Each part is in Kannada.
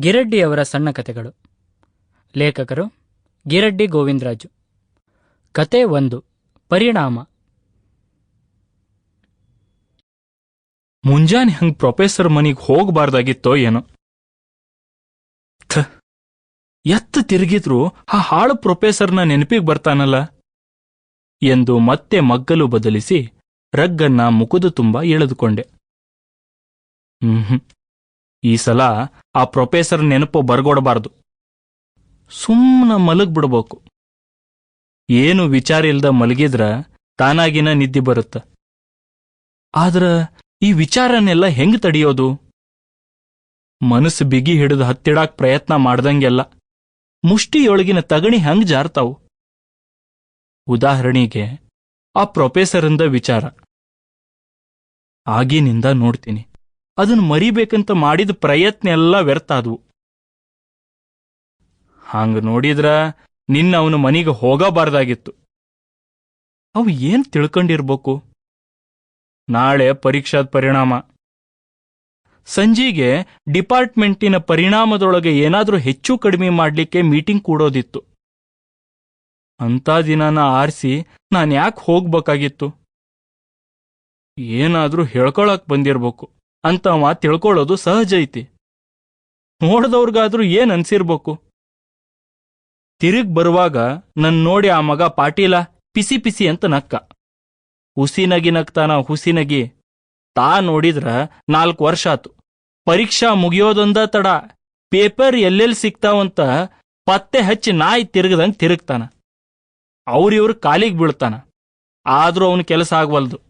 ಗಿರಡ್ಡಿಯವರ ಸಣ್ಣ ಕಥೆಗಳು. ಲೇಖಕರು ಗಿರಡ್ಡಿ ಗೋವಿಂದರಾಜು. ಕತೆ ಒಂದು, ಪರಿಣಾಮ. ಮುಂಜಾನೆ ಹಂಗ್ ಪ್ರೊಫೆಸರ್ ಮನಿಗ್ ಹೋಗಬಾರ್ದಾಗಿತ್ತೋ ಏನೋ. ಎತ್ತ ತಿರುಗಿದ್ರು ಆ ಹಾಳು ಪ್ರೊಫೆಸರ್ನ ನೆನಪಿಗೆ ಬರ್ತಾನಲ್ಲ. ಎಂದು ಮತ್ತೆ ಮಗ್ಗಲು ಬದಲಿಸಿ ರಗ್ಗನ್ನ ಮುಖದ ತುಂಬ ಎಳೆದುಕೊಂಡೆ. ಹ್ಮ್. ಈ ಸಲ ಆ ಪ್ರೊಫೆಸರ್ ನೆನಪು ಬರ್ಗೊಡಬಾರ್ದು. ಸುಮ್ಮನ ಮಲಗ್ ಬಿಡ್ಬೇಕು ಏನು ವಿಚಾರ ಇಲ್ದ ಮಲಗಿದ್ರ ತಾನಾಗಿನ ನಿದ್ದೆ ಬರುತ್ತ. ಆದ್ರ ಈ ವಿಚಾರನೆಲ್ಲ ಹೆಂಗ್ ತಡಿಯೋದು? ಮನಸ್ಸು ಬಿಗಿ ಹಿಡಿದು ಹತ್ತಿಡಾಕ್ ಪ್ರಯತ್ನ ಮಾಡ್ದಂಗೆಲ್ಲ. ಮುಷ್ಟಿಯೊಳಗಿನ ತಗಣಿ ಹೆಂಗ್ ಜಾರ್ತಾವು. ಉದಾಹರಣೆಗೆ ಆ ಪ್ರೊಫೆಸರಿಂದ ವಿಚಾರ. ಆಗಿನಿಂದ ನೋಡ್ತೀನಿ. ಅದನ್ನ ಮರಿಬೇಕಂತ ಮಾಡಿದ ಪ್ರಯತ್ನ ಎಲ್ಲ ವ್ಯರ್ಥ ಆದ್ವು ಹಾಂಗ ನೋಡಿದ್ರ ನಿನ್ನ ಅವನು ಮನೆಗೆ ಹೋಗಬಾರ್ದಾಗಿತ್ತು. ಅವು ಏನ್ ತಿಳ್ಕೊಂಡಿರ್ಬೇಕು? ನಾಳೆ ಪರೀಕ್ಷಾದ ಪರಿಣಾಮ. ಸಂಜೆಗೆ ಡಿಪಾರ್ಟ್ಮೆಂಟಿನ ಪರಿಣಾಮದೊಳಗೆ ಏನಾದರೂ ಹೆಚ್ಚು ಕಡಿಮೆ ಮಾಡಲಿಕ್ಕೆ ಮೀಟಿಂಗ್ ಕೂಡೋದಿತ್ತು. ಅಂತ ದಿನಾನ ಆರಿಸಿ ನಾನು ಯಾಕೆ ಹೋಗ್ಬೇಕಾಗಿತ್ತು. ಏನಾದರೂ ಹೇಳ್ಕೊಳಕ್ ಬಂದಿರ್ಬೇಕು. ಅಂತ ಅವ ತಿಳ್ಕೊಳ್ಳೋದು ಸಹಜ ಐತಿ. ನೋಡ್ದವ್ರಿಗಾದ್ರೂ ಏನ್ ಅನ್ಸಿರ್ಬೇಕು? ತಿರುಗ್ ಬರುವಾಗ ನನ್ ನೋಡಿ ಆ ಮಗ ಪಾಟೀಲ ಪಿಸಿ ಪಿಸಿ ಅಂತ ನಕ್ಕ. ಹುಸಿನಗಿ ನಗ್ತಾನ ಹುಸಿನಗಿ. ತಾ ನೋಡಿದ್ರ ನಾಲ್ಕು ವರ್ಷ ಆತು. ಪರೀಕ್ಷಾ ಮುಗಿಯೋದೊಂದ ತಡ ಪೇಪರ್ ಎಲ್ಲೆಲ್ಲಿ ಸಿಗ್ತಾವಂತ ಪತ್ತೆ ಹಚ್ಚಿ ನಾಯಿ ತಿರುಗದಂಗ್ ತಿರುಗ್ತಾನ. ಅವ್ರಿವ್ರ ಕಾಲಿಗೆ ಬೀಳ್ತಾನ. ಆದ್ರೂ ಅವನ ಕೆಲಸ ಆಗ್ವಲ್ದು.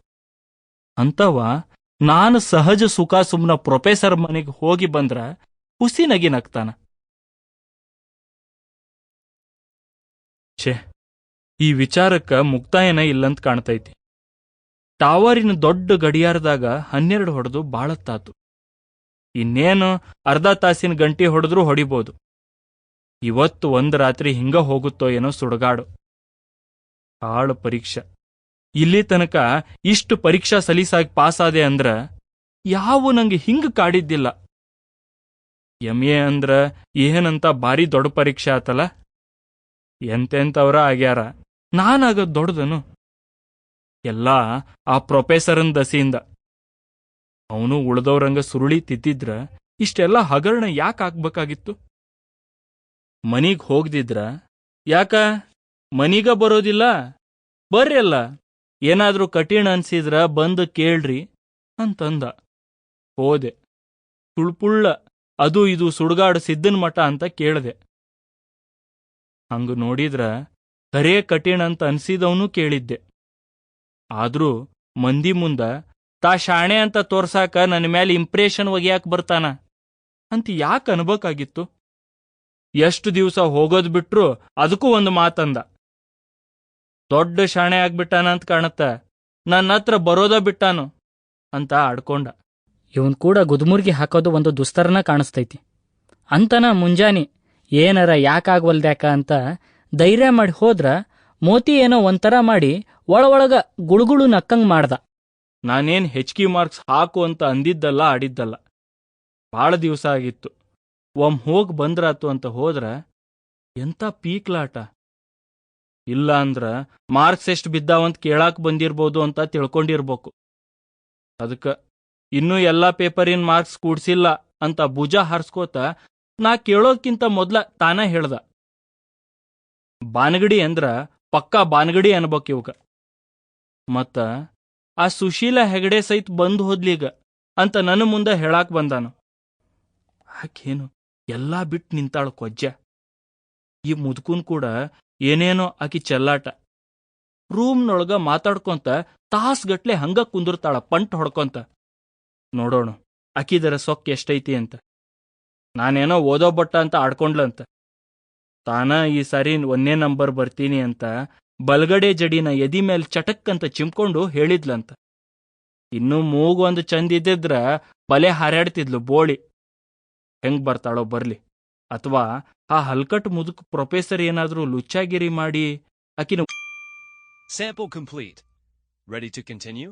ಅಂತವ ನಾನು ಸಹಜ ಸುಖ ಸುಮ್ನ ಪ್ರೊಫೆಸರ್ ಮನೆಗೆ ಹೋಗಿ ಬಂದ್ರ ಹುಸಿ ನಗಿ ನಗ್ತಾನ. ಛೇ, ಈ ವಿಚಾರಕ್ಕ ಮುಕ್ತಾಯನ ಇಲ್ಲಂತ ಕಾಣ್ತೈತಿ. ಟಾವರಿನ ದೊಡ್ಡ ಗಡಿಯಾರದಾಗ ಹನ್ನೆರಡು ಹೊಡೆದು ಬಾಳತ್ತಾತು. ಇನ್ನೇನು ಅರ್ಧ ತಾಸಿನ ಗಂಟಿ ಹೊಡೆದ್ರೂ ಹೊಡಿಬೋದು. ಇವತ್ತು ಒಂದ್ ರಾತ್ರಿ ಹಿಂಗ ಹೋಗುತ್ತೋ ಏನೋ ಸುಡಗಾಡು. ಹಾಳು ಪರೀಕ್ಷಾ. ಇಲ್ಲಿ ತನಕ ಇಷ್ಟು ಪರೀಕ್ಷಾ ಸಲೀಸಾಗಿ ಪಾಸಾದೆ ಅಂದ್ರ ಯಾವ ನಂಗೆ ಹಿಂಗ ಕಾಡಿದ್ದಿಲ್ಲ. ಎಂ ಎ ಅಂದ್ರ ಏನಂತ ಭಾರಿ ದೊಡ್ಡ ಪರೀಕ್ಷೆ ಆತಲ್ಲ. ಎಂತೆಂತವ್ರ ಆಗ್ಯಾರ. ನಾನಾಗದ್ ದೊಡ್ಡದನು. ಎಲ್ಲ ಆ ಪ್ರೊಫೆಸರನ್ ದಸಿಯಿಂದ. ಅವನು ಉಳ್ದವ್ರಂಗ ಸುರುಳಿ ತಿದ್ದಿದ್ರ ಇಷ್ಟೆಲ್ಲ ಹಗರಣ ಯಾಕೆ ಆಗ್ಬೇಕಾಗಿತ್ತು? ಮನಿಗ್ ಹೋಗ್ದಿದ್ರ. ಯಾಕ? ಮನಿಗ ಬರೋದಿಲ್ಲ. ಬರ್ರಿ ಅಲ್ಲ. ಏನಾದ್ರೂ ಕಠಿಣ ಅನ್ಸಿದ್ರ ಬಂದು ಕೇಳ್ರಿ ಅಂತಂದ. ಹೋದೆ. ತುಳ್ಪುಳ್ಳ, ಅದು ಇದು ಸುಡ್ಗಾಡು ಸಿದ್ದನ್ ಮಠ ಅಂತ ಕೇಳ್ದೆ. ಹಂಗ ನೋಡಿದ್ರ ಕರೇ ಕಠಿಣ ಅಂತ ಅನ್ಸಿದವನು ಕೇಳಿದ್ದೆ. ಆದ್ರೂ ಮಂದಿ ಮುಂದ, ತಾ ಶಾಣೆ ಅಂತ ತೋರ್ಸಾಕ ನನ್ನ ಮೇಲೆ ಇಂಪ್ರೆಷನ್ ಒಗ್ಯಾಕ್ ಬರ್ತಾನ? ಅಂತ ಯಾಕೆ ಅನ್ಬೇಕಾಗಿತ್ತು? ಎಷ್ಟು ದಿವಸ ಹೋಗೋದ್ ಬಿಟ್ರು ಅದಕ್ಕೂ ಒಂದು ಮಾತಂದ. ದೊಡ್ಡ ಶಾಣೆ ಆಗ್ಬಿಟ್ಟಾನ ಅಂತ ಕಾಣತ್ತ. ನನ್ನ ಹತ್ರ ಬರೋದ ಬಿಟ್ಟಾನು ಅಂತ ಆಡ್ಕೊಂಡ. ಇವನ್ ಕೂಡ ಗುದ್ಮುರ್ಗಿ ಹಾಕೋದು ಒಂದು ದುಸ್ತರನ ಕಾಣಿಸ್ತೈತಿ. ಅಂತನ ಮುಂಜಾನೆ ಏನರ ಯಾಕಾಗ್ವಲ್ದ್ಯಾಕ ಅಂತ ಧೈರ್ಯ ಮಾಡಿ ಹೋದ್ರ ಮೋತಿ ಏನೋ ಒಂಥರ ಮಾಡಿ ಒಳ ಒಳಗ ಗುಳುಗುಳು ನಕ್ಕಂಗ್ ಮಾಡ್ದ. ನಾನೇನ್ ಹೆಚ್ಕಿ ಮಾರ್ಕ್ಸ್ ಹಾಕು ಅಂತ ಅಂದಿದ್ದಲ್ಲ ಆಡಿದ್ದಲ್ಲ. ಭಾಳ ದಿವಸ ಆಗಿತ್ತು. ಒಮ್ ಹೋಗ್ ಬಂದ್ರಾತು ಅಂತ ಹೋದ್ರ ಎಂತ ಪೀಕ್ಲಾಟ. ಇಲ್ಲ ಅಂದ್ರ ಮಾರ್ಕ್ಸ್ ಎಷ್ಟು ಬಿದ್ದಾವಂತ ಕೇಳಾಕ್ ಬಂದಿರ್ಬೋದು ಅಂತ ತಿಳ್ಕೊಂಡಿರ್ಬೇಕು. ಅದಕ್ಕ ಇನ್ನೂ ಎಲ್ಲಾ ಪೇಪರಿನ ಮಾರ್ಕ್ಸ್ ಕೂಡ್ಸಿಲ್ಲ ಅಂತ ಭುಜ ಹಾರಿಸ್ಕೋತ ನಾ ಕೇಳೋದ್ಕಿಂತ ಮೊದ್ಲ ತಾನ ಹೇಳ್ದ. ಬಾನಗಡಿ ಅಂದ್ರ ಪಕ್ಕಾ ಬಾನಗಡಿ ಅನ್ಬೇಕು ಇವಾಗ ಮತ್ತ ಆ ಸುಶೀಲ ಹೆಗಡೆ ಸಹಿತ ಬಂದು ಹೋದ್ಲೀಗ ಅಂತ ನನ್ನ ಮುಂದೆ ಹೇಳಾಕ್ ಬಂದಾನು. ಆಕೇನು ಎಲ್ಲಾ ಬಿಟ್ಟು ನಿಂತಾಳು ಕೊಜ್ಜ. ಈ ಮುದುಕುನ್ ಕೂಡ ಏನೇನೋ ಆಕಿ ಚೆಲ್ಲಾಟ. ರೂಮ್ನೊಳಗ ಮಾತಾಡ್ಕೊಂತ ತಾಸ್ಗಟ್ಲೆ ಹಂಗ ಕುಂದಿರ್ತಾಳ ಪಂಟ್ ಹೊಡ್ಕೊಂತ. ನೋಡೋಣ ಅಕಿದರ ಸೊಕ್ ಎಷ್ಟೈತಿ ಅಂತ. ನಾನೇನೋ ಓದೋ ಬಟ್ಟ ಅಂತ ಆಡ್ಕೊಂಡ್ಲಂತ. ತಾನ ಈ ಸಾರಿ ಒಂದೇ ನಂಬರ್ ಬರ್ತೀನಿ ಅಂತ ಬಲ್ಗಡೆ ಜಡಿನ ಎದಿ ಮೇಲೆ ಚಟಕ್ ಅಂತ ಚಿಮ್ಕೊಂಡು ಹೇಳಿದ್ಲಂತ. ಇನ್ನು ಮೂಗು ಒಂದು ಚಂದ ಇದ್ದಿದ್ರ ಬಲೆ ಹಾರಾಡ್ತಿದ್ಲು ಬೋಳಿ. ಹೆಂಗ್ ಬರ್ತಾಳೋ ಬರ್ಲಿ. ಅಥವಾ ಆ ಹಲ್ಕಟ್ ಮುದುಕ್ ಪ್ರೊಫೆಸರ್ ಏನಾದ್ರೂ ಲುಚ್ಚಾಗಿರಿ ಮಾಡಿ ಆಕಿನ Sample complete. Ready to continue?